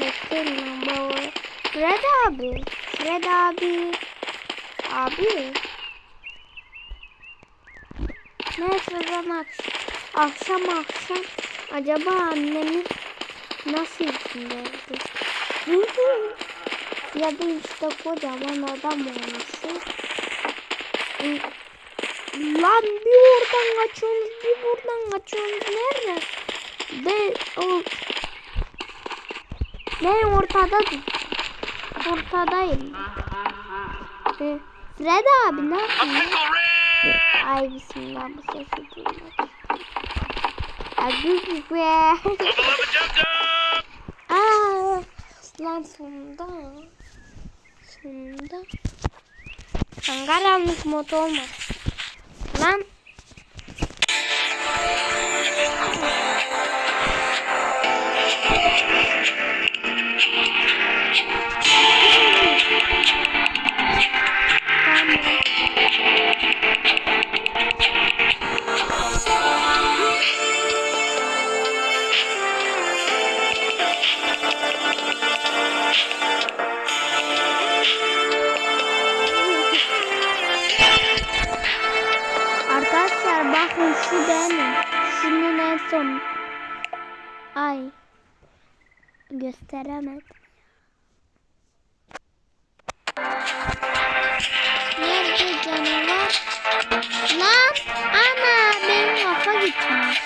Bekleyin baba. Fred abi. Fred abi. Abi. Neyse zaman akşam akşam acaba annemiz nasıl içindeydi? ya da işte kocaman adam olması. Lan bir oradan kaçıyorsunuz bir buradan kaçıyorsunuz. Nerede? De o ben ortada ortadayım. Ee, Fred abi ne yapıyorsun? Ay bismillah bu sesi duymak. Be. Aa, lan sonunda. Sonunda. Karanlık mod olmaz. Lan. Arkadaşlar bakın şu benim. Şunun en son. Ay. Gösteremedim. Canavar? Lan ana benim kafa gitmiş.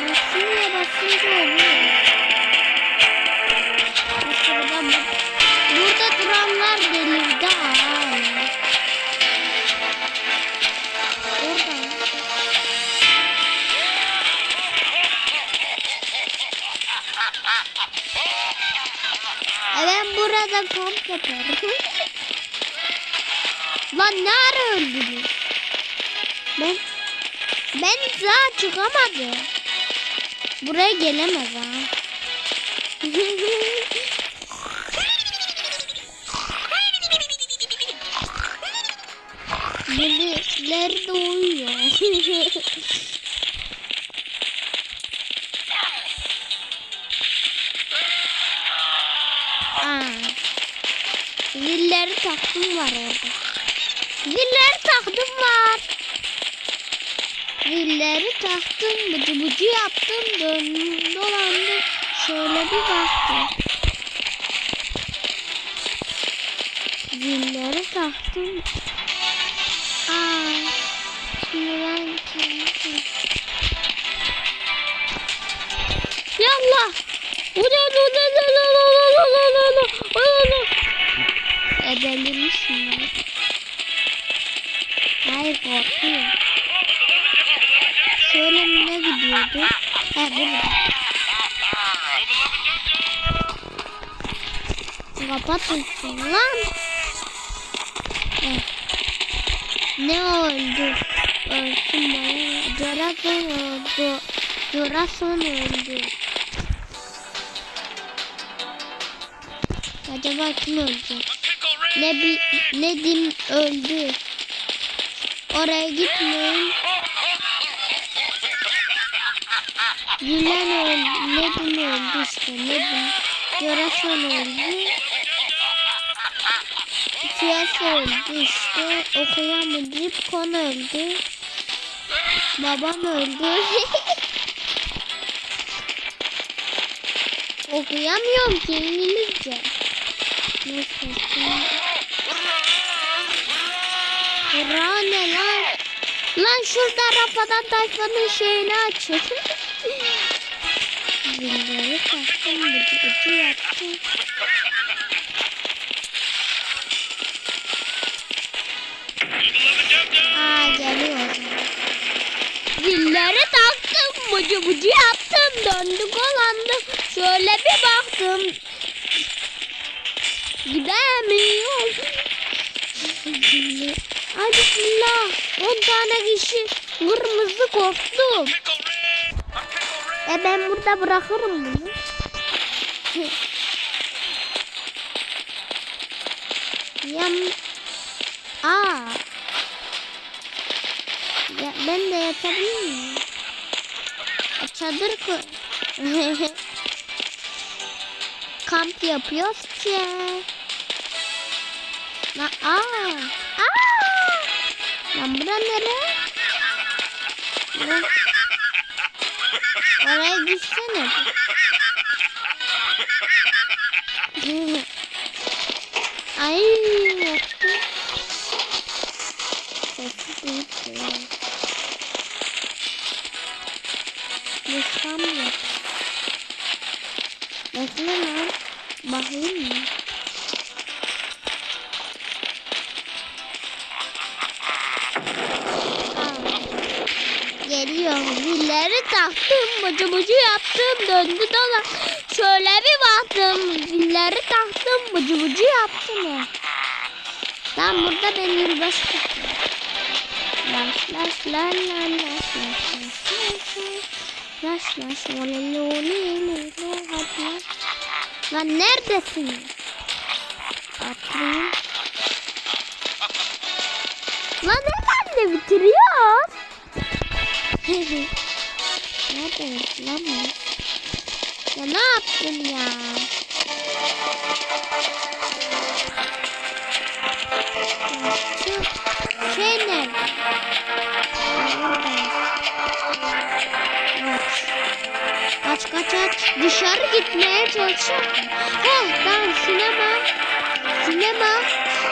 Basınca basınca oluyor. Yaparım. Lan ne ara öldünüz? Ben ben daha çıkamadım. Buraya gelemez ha. Birileri de uyuyor. taktım var orada. Zilleri taktım var. Zilleri taktım, bıcı bıcı yaptım, döndüm, dolandım. Şöyle bir baktım. Zilleri taktım. Aa, şimdi ben kendim. Yallah. Ula ula ula ula ula ula ula ula delirmişsin ya. Hayır korkuyor. Şöyle ne gidiyordu? He burada. Kapatın lan. Evet. Ne oldu? Ölsün bana. Corazon oldu. Corazon öldü. Acaba kim öldü? Ne bi Nedim öldü. Oraya gitmeyin. Gülen öldü. Nedim öldü işte. Nedim. Corazon öldü. Fiyat öldü işte. Okuyamayıp kon öldü. Babam öldü. Okuyamıyorum ki İngilizce. Hurra ne lan? Lan şurada Rafadan Tayfa'nın şeyini açın. Zilleri taktım, bıcı bıcı yaptım. Aa geliyor. Zilleri taktım, bıcı bıcı yaptım, döndü dolandım. Şöyle bir baktım. Gidemiyorum. Ay bismillah. 10 tane kişi kırmızı korktum. E ben burada bırakırım bunu. Yam. Aa. Ya, ben de yatabilir miyim? Ya, Çadır kur. Kamp yapıyoruz ki. Lan aa. Aa. Lan bura nere? Bura. Oraya düşsene. Ay yaptı. Yaşam yok. Bekle lan. Bakayım mı? Zilleri taktım. Bıcı bıcı yaptım. Döndü dola. Şöyle bir baktım. Zilleri taktım. Bıcı bıcı yaptım. Lan burada ben yılbaşı kutluyorum. Laş laş la la laş laş laş laş laş laş oley oley oley hadi lan. Neredesin? Atlayayım. Lan hemen de bitiriyoruz. Neredeyiz lan bu? Ya ne yaptın ya? Şu şey nerede? Kaç kaç kaç dışarı gitmeye çalışıyor. He tamam sinema. Sinema.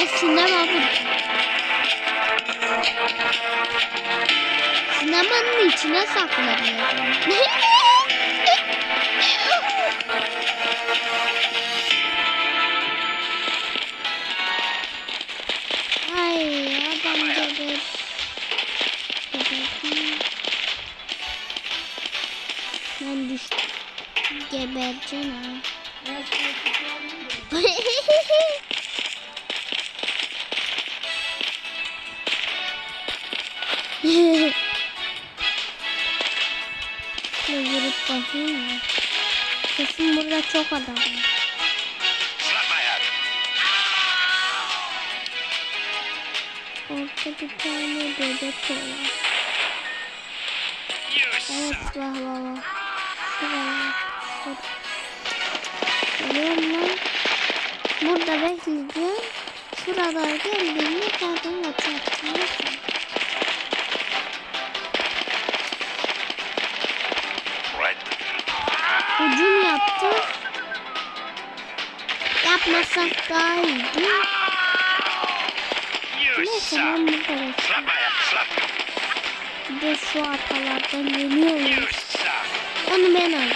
E sinema bu. Sinemanın içine saklanıyor. Ay adam. Geberdim. Ben düştüm. Gebercen ha. mı? Kesin burada çok adam var. Orada bir tane bebek var. Evet vah vah vah. Geliyorum lan. Burada bekleyeceğim. Şurada geldiğinde zaten açacaksın. Yapmasak daha iyiydi. Neyse ben burada. Slap. Bir de şu geliyoruz. suck. Onu ben al.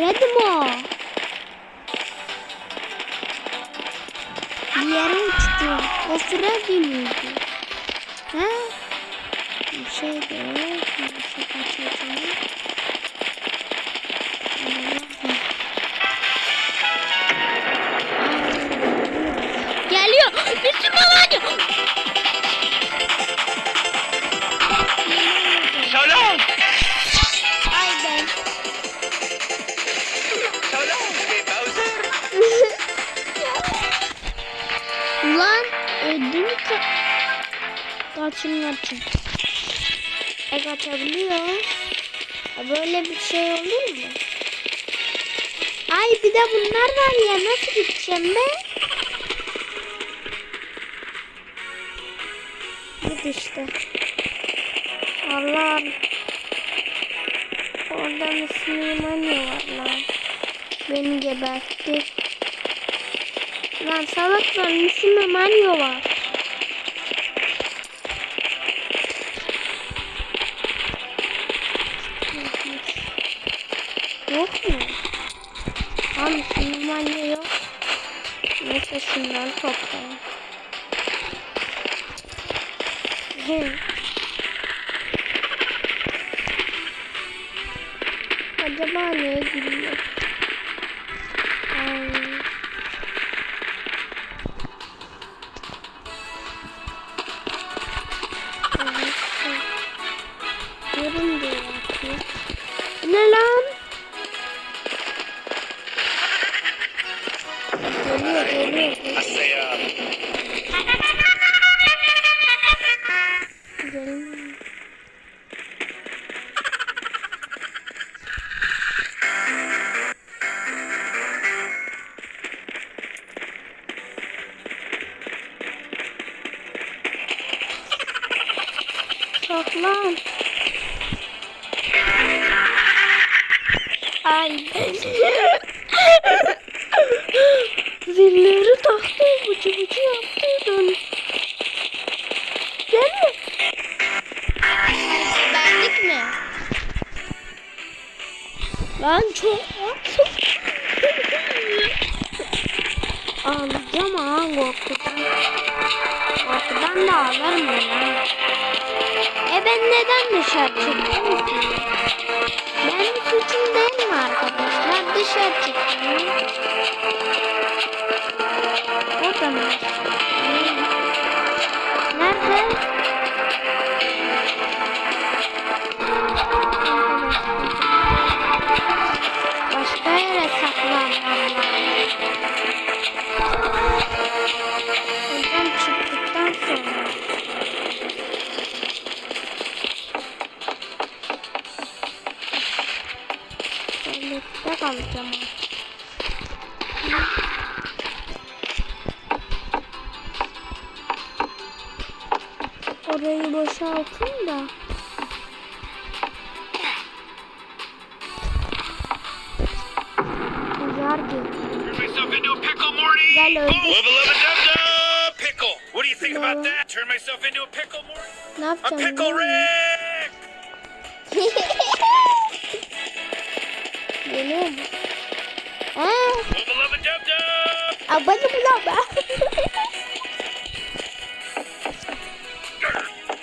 Lan Freddy mi o? Bir yere uçtu. O Freddy miydi? Ha? Bir şey de ödüm ka kaçın kaçın. E kaçabiliyor. E böyle bir şey olur mu? Ay bir de bunlar var ya nasıl gideceğim ben? Git işte. Allah'ım. Orada Müslüman var lan. Beni gebertti. Lan salaklar Müslüman var. yok mu? Abi normalde yok. Neyse şundan toplayalım. Hı. Acaba neye gülüyor? Geliyor geliyor. I say, uh, Mi? Ben çok Ağlayacağım ha korkudan. Korkudan da ağlarım ya. E ben neden dışarı çıktım ki? Benim suçum değil mi arkadaşlar? Dışarı çıktım. O da mı? Yere saklanmam. Oradan çıktıktan sonra. Tuvalette kalacağım artık. Turn myself into a pickle, Morty. Ne A yapacağım? pickle Rick. Geliyor mu? Aa, Wubba lubba dub dub. abone bulama.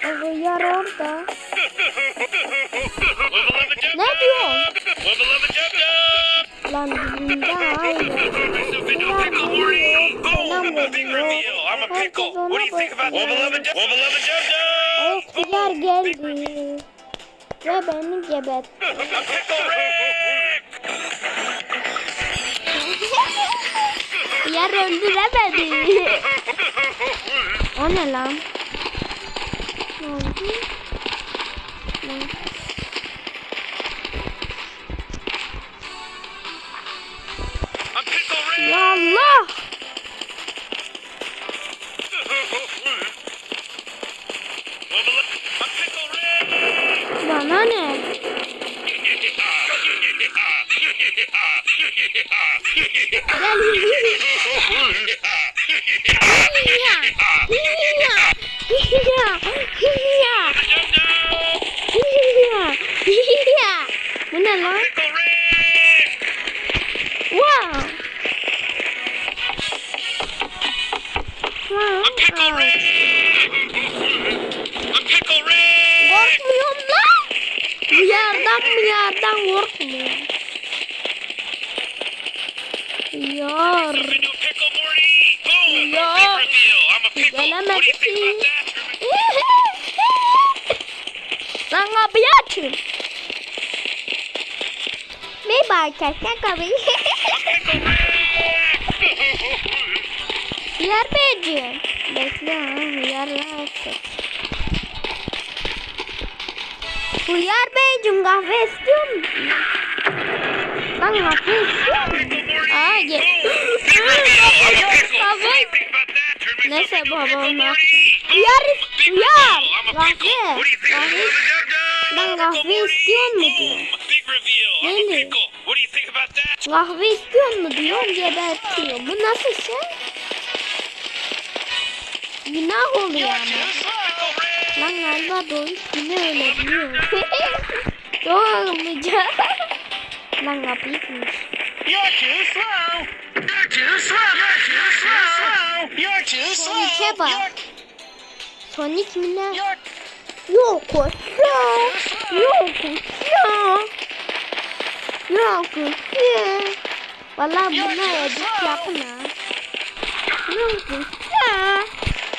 O yer orada. Wubba lubba dub Ne yapıyorsun? Wubba lubba dub dub. Lan dibinde aynı. Turn myself into a Ulan pickle, Morty. geliyor. Big reveal. I'm a pickle. What do you think about that? dub dub geldi. Ve beni gebertti. A pickle Rick. Yer öldüremedi. O ne lan? Ne oldu? Arkadaşlar kapıyı. Hıyar Beyciğim. Bekle ha hıyarla açın. Hıyar Beyciğim kahve istiyor musun? Lan kahve istiyor musun? Aa, Kahve. Neyse babam Morty. Hıyar Boom! Big hıyar. reveal. I'm a pickle. Kahve. Kahve. Ben kahve istiyor mu diyor. Big reveal. Kahve istiyor mu diyor gebertiyor. Bu nasıl şey? Günah oluyor ama. Lan galiba doğuş yine öyle diyor. Doğmayacak. Lan kapıyı kırmış. You're too slow. You're too slow. You're too slow. You're too slow. Sonuça bak. Sonic mi ne? Yok uçuyor. Yok uçuyor. Yok uçuyor. Valla buna edit yapın ha. Yok uçuyor.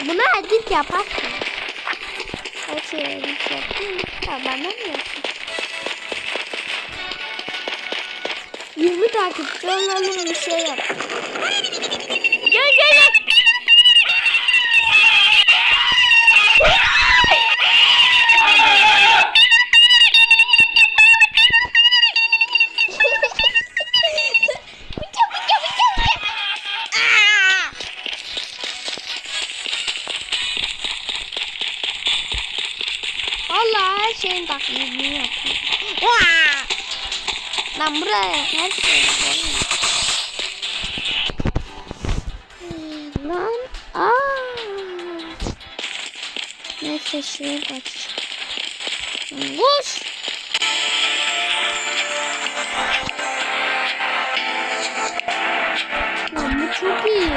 Buna edit yaparsın. Her şey edit yapayım. Ya bana mı yapayım? 20 takipçi olalım bir şey yap. Gel gel gel. Neyse şuraya kaç. Koş. Lan bu çok iyi.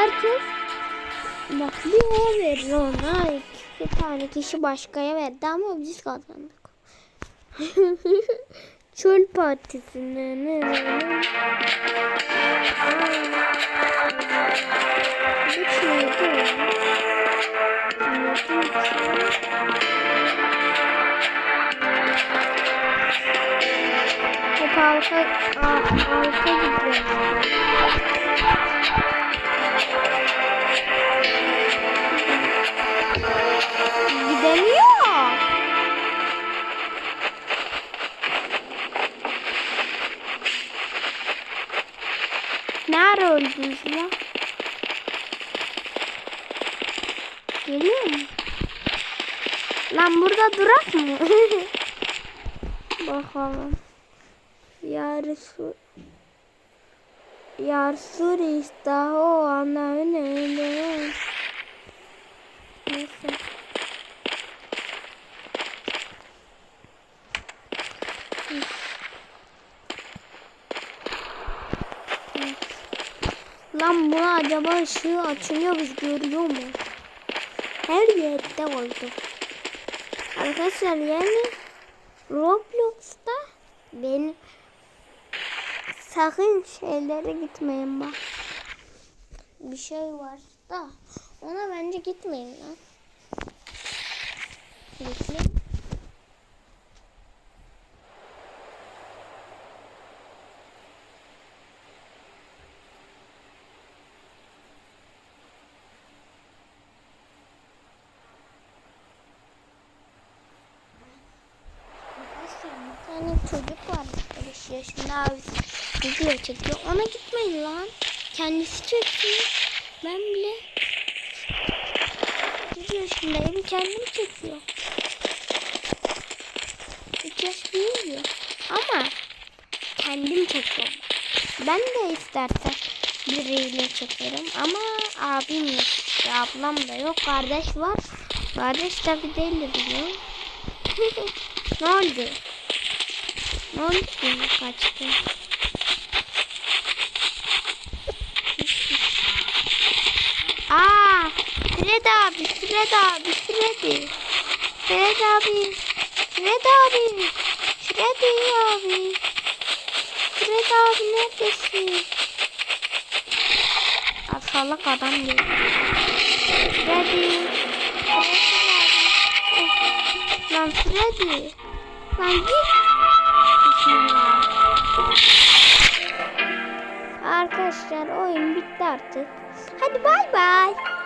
Herkes o verir ona iki tane kişi başkaya verdi ama biz kazandık. Çöl o. Hep arka, arka gidiyor. Lan? Geliyor mu? Lan burada durak mı? Bakalım. Yarısı Yarısı işte o ana. Neyse. Lan bu acaba ışığı açılıyor biz görüyor mu? Her yerde oldu. Arkadaşlar yani Roblox'ta beni sakın şeylere gitmeyin bak. Bir şey var da ona bence gitmeyin lan. Bekleyin. Arkadaşlar bir tane çocuk var. 5 yaşında abi video çekiyor. Ona gitmeyin lan. Kendisi çeksin. Ben bile 1 yaşındayım. Kendim çekiyor. 3 yaş büyüyor. Ama kendim çekiyorum. Ben de istersen biriyle çekerim. Ama abim yok. Ya ablam da yok. Kardeş var. Kardeş tabi değildir biliyorum. ne oldu? Oldu ki kaçtı? Aa, Fred abi, Fred abi, Freddy. Fred abi, Fred abi, Freddy abi. Fred abi neredesin? Aa, salak adam geliyor. Freddy. Freddy. Lan Freddy. Lan git. Arkadaşlar oyun bitti artık. Hadi bay bay.